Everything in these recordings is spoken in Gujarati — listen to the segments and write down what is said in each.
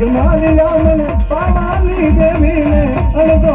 પગમાલિયા મને પાવાની દેવીને અડધો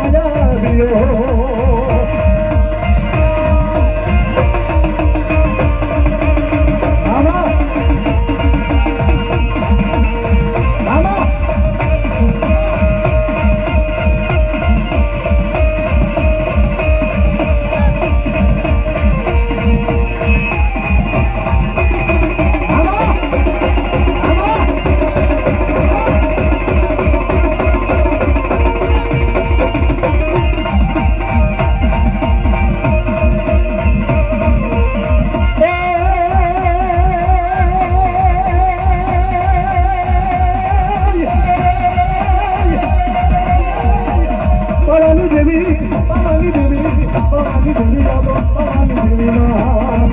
પવાની દેવી પવાની દેવી પવાની દેવી બાબો પવાની દેવી માં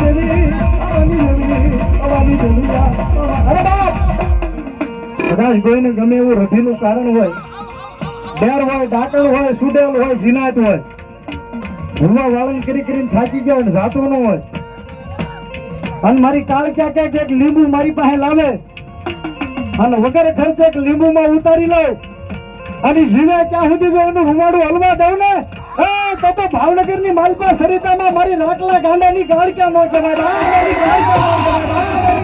દેવી પવાની દેવી પવાની દેવી અરે બાપ કદાચ કોઈને ગમે એવું રઢીનું કારણ હોય, ડેર હોય, ડાકણ હોય, સુડેલ હોય જીનાત હોય, ભૂલવા વાળન કરી કરીને થાકી ગયા હોય જાતું ન હોય. અને મારી કાળ ક્યાં ક્યાંક એક લીંબુ મારી પાસે લાવે અને વગર ખર્ચે એક લીંબુમાં ઉતારી લઉં. અને જીવે ક્યાં સુધી જો એનું રૂવાડું હલવા દઉં ને? તો તો તો ભાવનગરની માલપા સરિતામાં મારી રાટલા ગાંડાની ગાળ ક્યાં ન ગાળ ક્યાં ન કહેવાય?